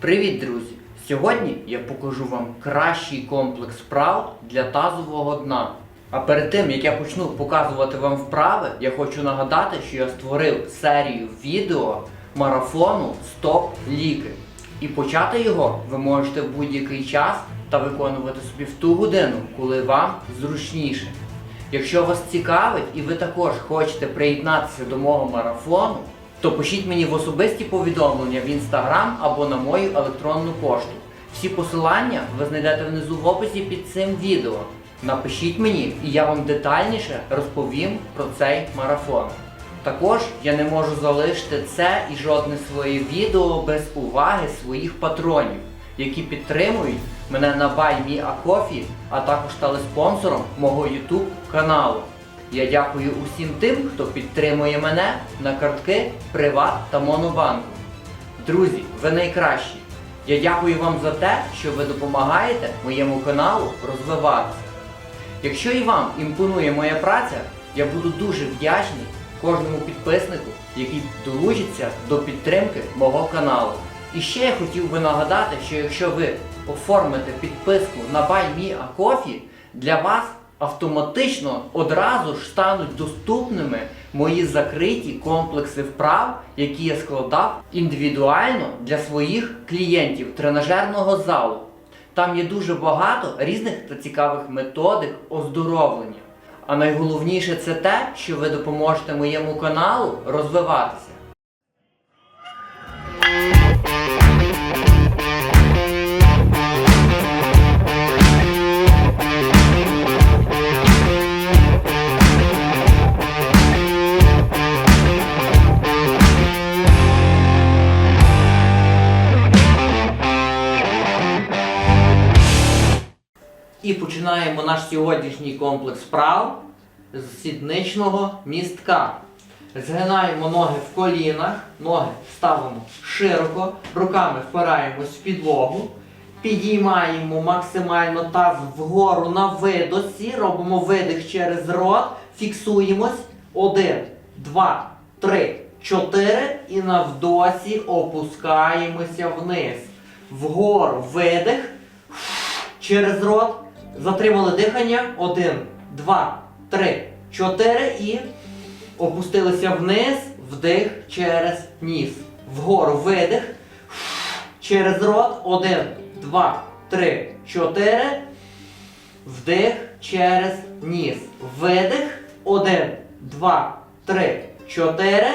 Привіт, друзі! Сьогодні я покажу вам кращий комплекс вправ для тазового дна. А перед тим як я почну показувати вам вправи, я хочу нагадати, що я створив серію відео марафону Стоп ліки. І почати його ви можете в будь-який час та виконувати собі в ту годину, коли вам зручніше. Якщо вас цікавить і ви також хочете приєднатися до мого марафону, то пишіть мені в особисті повідомлення в інстаграм або на мою електронну пошту. Всі посилання ви знайдете внизу в описі під цим відео. Напишіть мені, і я вам детальніше розповім про цей марафон. Також я не можу залишити це і жодне своє відео без уваги своїх патронів, які підтримують мене на BuyMeACoffee, а також стали спонсором мого YouTube каналу. Я дякую усім тим, хто підтримує мене на картки Приват та Монобанку. Друзі, ви найкращі. Я дякую вам за те, що ви допомагаєте моєму каналу розвиватися. Якщо і вам імпонує моя праця, я буду дуже вдячний кожному підписнику, який долучиться до підтримки мого каналу. І ще я хотів би нагадати, що якщо ви оформите підписку на BuyMeACoffee, для вас автоматично одразу ж стануть доступними мої закриті комплекси вправ, які я складав індивідуально для своїх клієнтів тренажерного залу. Там є дуже багато різних та цікавих методик оздоровлення. А найголовніше це те, що ви допоможете моєму каналу розвиватися. І починаємо наш сьогоднішній комплекс вправ з сідничного містка. Згинаємо ноги в колінах, ноги ставимо широко, руками впираємось в підлогу, підіймаємо максимально таз вгору на видосі, робимо видих через рот, фіксуємось. Один, два, три, чотири. І на вдосі опускаємося вниз. Вгору видих. Через рот. Затримали дихання. Один, два, три, чотири. І опустилися вниз. Вдих через ніс. Вгору видих. Через рот. Один, два, три, чотири. Вдих через ніс. Видих. Один, два, три, чотири.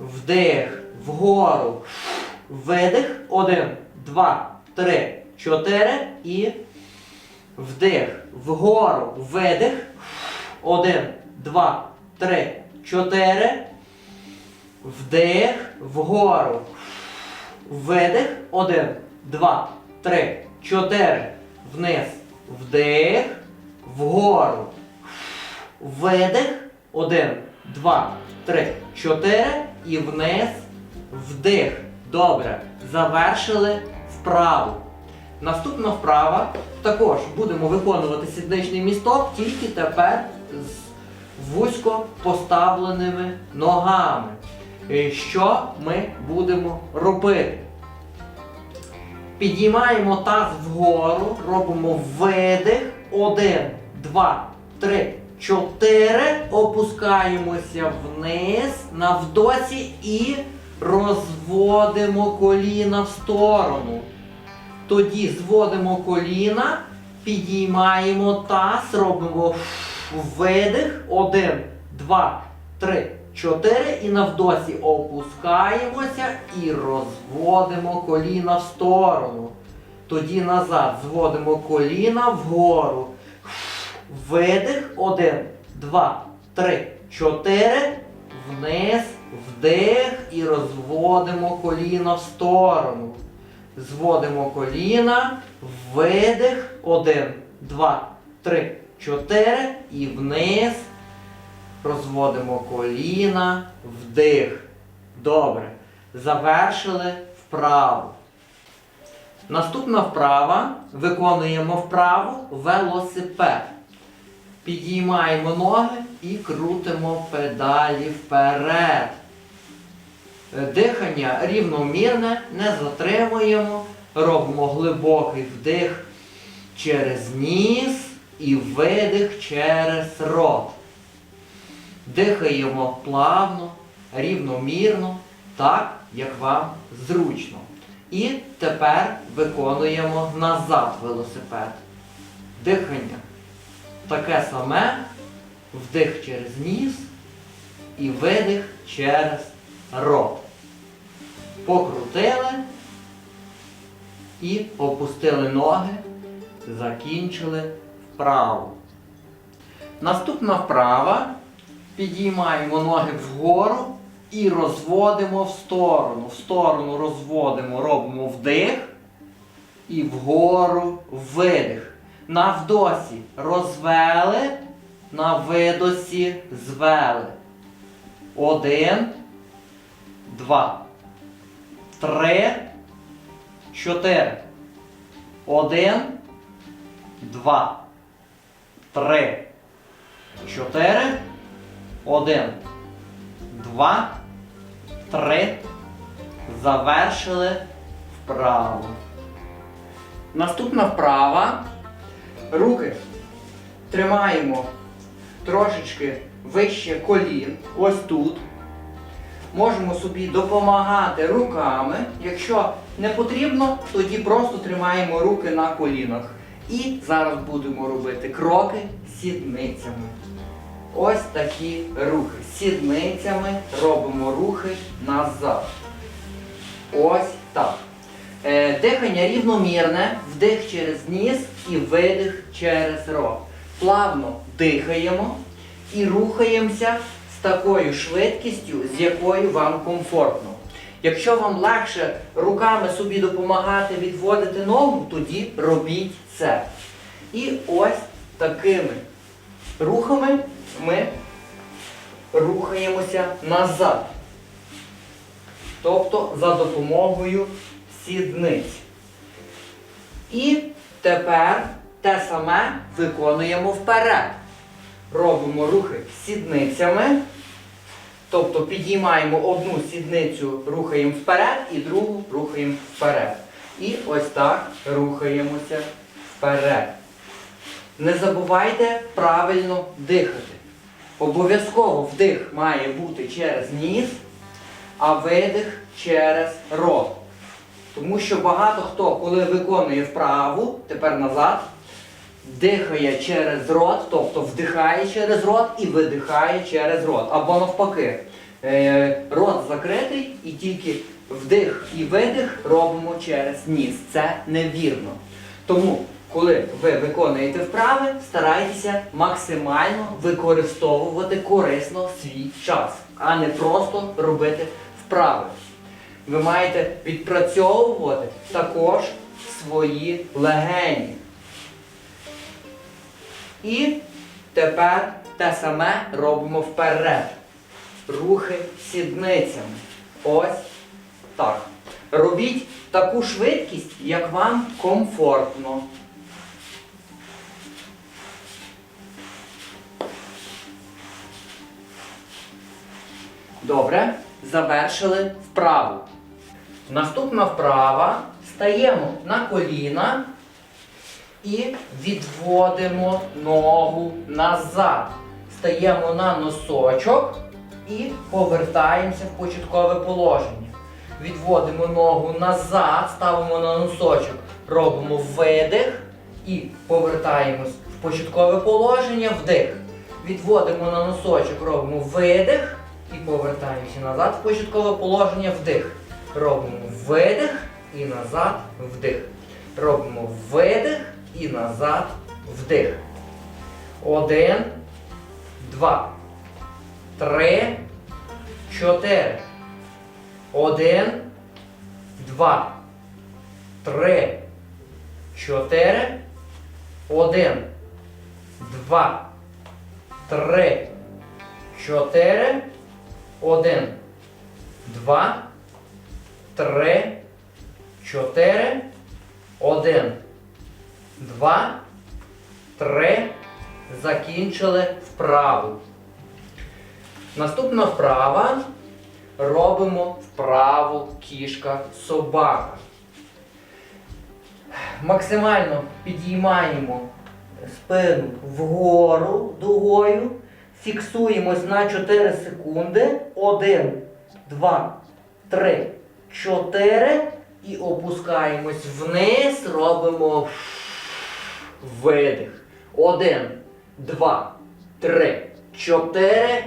Вдих. Вгору. Видих. Один, два, три, чотири. І вдих. Вгору. Видих. Один, два, три, чотири. Вдих. Вгору. Видих. Один, два, три, чотири. Вниз. Вдих. Вгору. Видих. Один, два, три, чотири. І вниз. Вдих. Добре. Завершили вправу. Наступна вправа також будемо виконувати сідничний місток, тільки тепер з вузько поставленими ногами. Е, Що ми будемо робити? Підіймаємо таз вгору, робимо видих. Один, два, три, чотири. Опускаємося вниз на вдосі і розводимо коліна в сторону. Тоді зводимо коліна, підіймаємо таз, робимо видих. Один, два, три, чотири. І на вдосі опускаємося і розводимо коліна в сторону. Тоді назад зводимо коліна вгору. Видих. Один, два, три, чотири. Вниз, вдих і розводимо коліна в сторону. Зводимо коліна, видих. Один, два, три, чотири. І вниз. Розводимо коліна, вдих. Добре. Завершили вправу. Наступна вправа. Виконуємо вправу велосипед. Підіймаємо ноги і крутимо педалі вперед. Дихання рівномірне, не затримуємо. Робимо глибокий вдих через ніс і видих через рот. Дихаємо плавно, рівномірно, так, як вам зручно. І тепер виконуємо назад велосипед. Дихання. Таке саме. Вдих через ніс і видих через рот. Покрутили і опустили ноги, закінчили вправу. Наступна вправа. Підіймаємо ноги вгору і розводимо в сторону. В сторону розводимо, робимо вдих і вгору видих. На вдосі розвели, на видосі звели. Один, два, три, чотири. Один, два, три, чотири. Один, два, три. Завершили вправу. Наступна вправа. Руки тримаємо трошечки вище колін. Ось тут. Можемо собі допомагати руками. Якщо не потрібно, тоді просто тримаємо руки на колінах. І зараз будемо робити кроки сідницями. Ось такі рухи. Сідницями робимо рухи назад. Ось так. Е, дихання рівномірне, вдих через ніс і видих через рот. Плавно дихаємо і рухаємося такою швидкістю, з якою вам комфортно. Якщо вам легше руками собі допомагати відводити ногу, тоді робіть це. І ось такими рухами ми рухаємося назад. Тобто за допомогою сідниць. І тепер те саме виконуємо вперед. Робимо рухи сідницями. Тобто підіймаємо одну сідницю, рухаємо вперед і другу рухаємо вперед. І ось так рухаємося вперед. Не забувайте правильно дихати. Обов'язково вдих має бути через ніс, а видих через рот. Тому що багато хто, коли виконує вправу, тепер назад, дихає через рот, тобто вдихає через рот і видихає через рот. Або навпаки, е, рот закритий і тільки вдих і видих робимо через ніс. Це невірно. Тому, коли ви виконуєте вправи, старайтеся максимально використовувати корисно свій час, а не просто робити вправи. Ви маєте відпрацьовувати також свої легені. І тепер те саме робимо вперед. Рухи сідницями. Ось так. Робіть таку швидкість, як вам комфортно. Добре, завершили вправу. Наступна вправа. Стаємо на коліна і відводимо ногу назад. Стаємо на носочок і повертаємося в початкове положення. Відводимо ногу назад, ставимо на носочок, робимо видих і повертаємось в початкове положення, вдих. Відводимо на носочок, робимо видих і повертаємося назад в початкове положення, вдих. Робимо видих і назад вдих. Робимо видих і назад вдих. Один, два, три, чотири. Один, два, три, чотири. Один, два, три, чотири. Один, два, три, чотири. Один, два, три. Закінчили вправу. Наступна вправа. робимо вправо кішка собака. Максимально підіймаємо спину вгору дугою. Фіксуємось на 4 секунди. 1, 2, 3, 4. І опускаємось вниз. Робимо видих. 1, 2, 3, 4.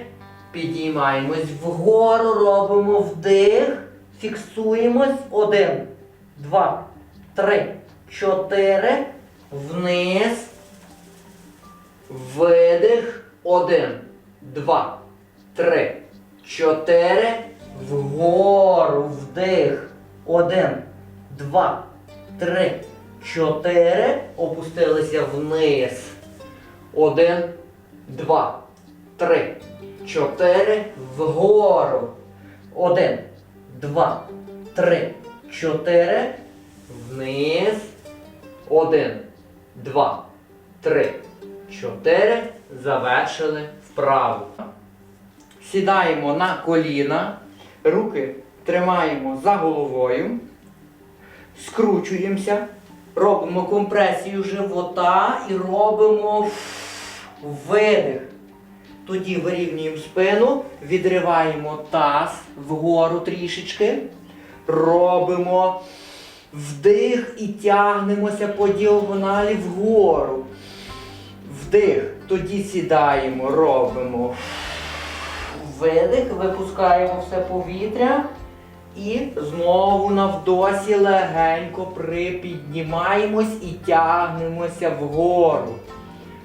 Підіймаємось вгору, робимо вдих. Фіксуємось. 1, 2, 3, 4. Вниз. Видих. Один, два, три, чотири. Вгору вдих. Один, два, три, чотири. Опустилися вниз. Один, два, три, чотири. Вгору. Один, два, три, чотири. Вниз. Один, два, три, чотири. Завершили вправу. Сідаємо на коліна, руки тримаємо за головою, скручуємося, робимо компресію живота і робимо видих. Тоді вирівнюємо спину, відриваємо таз вгору трішечки, робимо вдих і тягнемося по діагоналі вгору. Вдих. Тоді сідаємо, робимо видих, випускаємо все повітря. І знову навдосі легенько припіднімаємось і тягнемося вгору.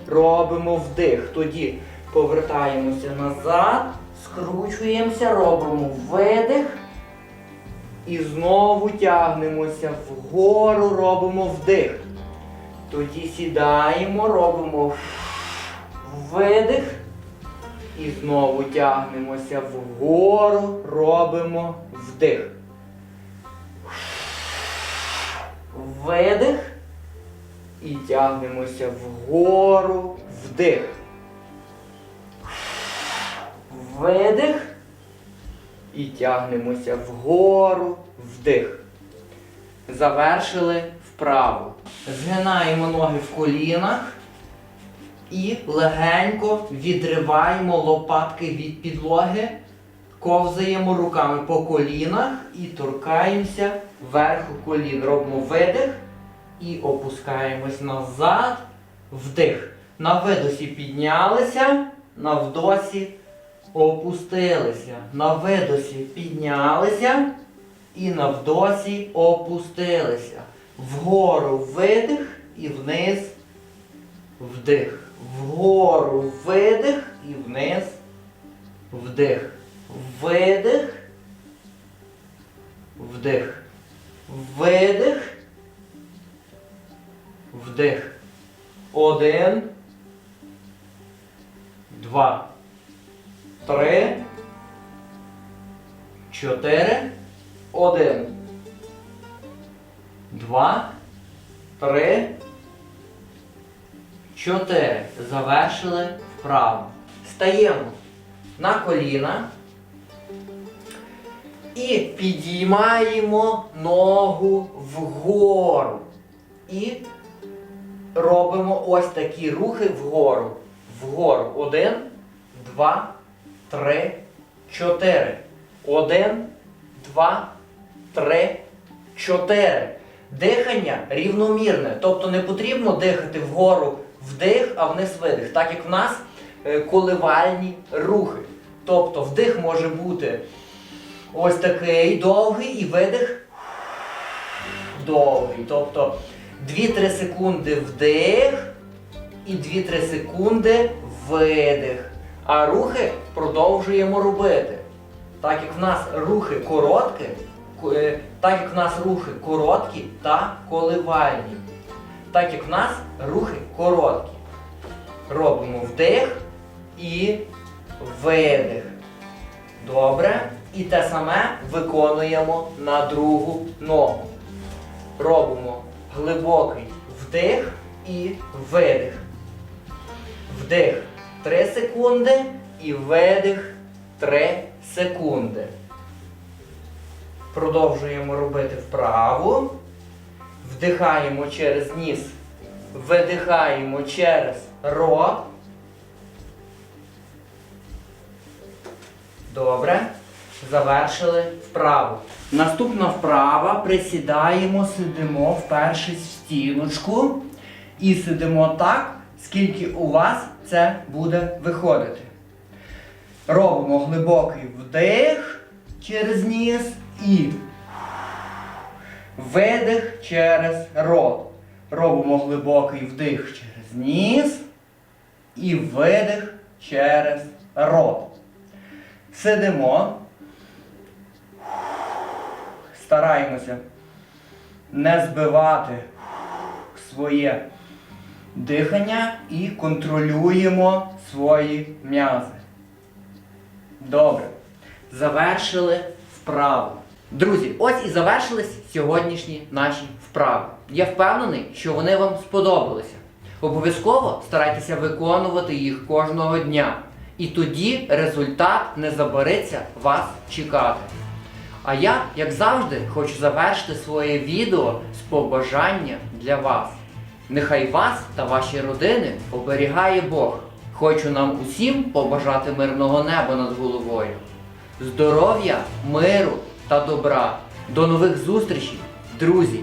Робимо вдих. Тоді повертаємося назад, скручуємося, робимо видих. І знову тягнемося вгору, робимо вдих. Тоді сідаємо, робимо видих. І знову тягнемося вгору, робимо вдих. Видих. І тягнемося вгору, вдих. Видих. І тягнемося вгору, вдих. Завершили вправо. Згинаємо ноги в колінах і легенько відриваємо лопатки від підлоги, ковзаємо руками по колінах і торкаємося верху колін. Робимо видих і опускаємось назад, вдих. На видосі піднялися, на вдосі опустилися. На видосі піднялися і на вдосі опустилися. Вгору видих і вниз вдих. Вгору видих і вниз вдих. Видих. Вдих. Видих. Вдих. Один. Два. Три. Чотири. Один. Два. Три. Чотири. Завершили вправо. Стаємо на коліна. І підіймаємо ногу вгору. І робимо ось такі рухи вгору. Вгору. Один, два, три, чотири. Один, два, три, чотири. Дихання рівномірне. Тобто не потрібно дихати вгору вдих, а вниз видих. Так як в нас е, коливальні рухи. Тобто вдих може бути ось такий довгий і видих довгий. Тобто 2-3 секунди вдих і 2-3 секунди видих. А рухи продовжуємо робити. Так як в нас рухи короткі, е, так як в нас рухи короткі та коливальні. Так як в нас рухи короткі. Робимо вдих і видих. Добре. І те саме виконуємо на другу ногу. Робимо глибокий вдих і видих. Вдих 3 секунди і видих 3 секунди. Продовжуємо робити вправу. Вдихаємо через ніс. Видихаємо через рот. Добре. Завершили вправу. Наступна вправа. Присідаємо, сидимо, впершись в стіночку. І сидимо так, скільки у вас це буде виходити. Робимо глибокий вдих через ніс і видих через рот. Робимо глибокий вдих через ніс і видих через рот. Сидимо. Стараємося не збивати своє дихання і контролюємо свої м'язи. Добре. Завершили вправу. Друзі, ось і завершились сьогоднішні наші вправи. Я впевнений, що вони вам сподобалися. Обов'язково старайтеся виконувати їх кожного дня. І тоді результат не забариться вас чекати. А я, як завжди, хочу завершити своє відео з побажання для вас. Нехай вас та ваші родини оберігає Бог. Хочу нам усім побажати мирного неба над головою, здоров'я, миру та добра. До нових зустрічей, друзі!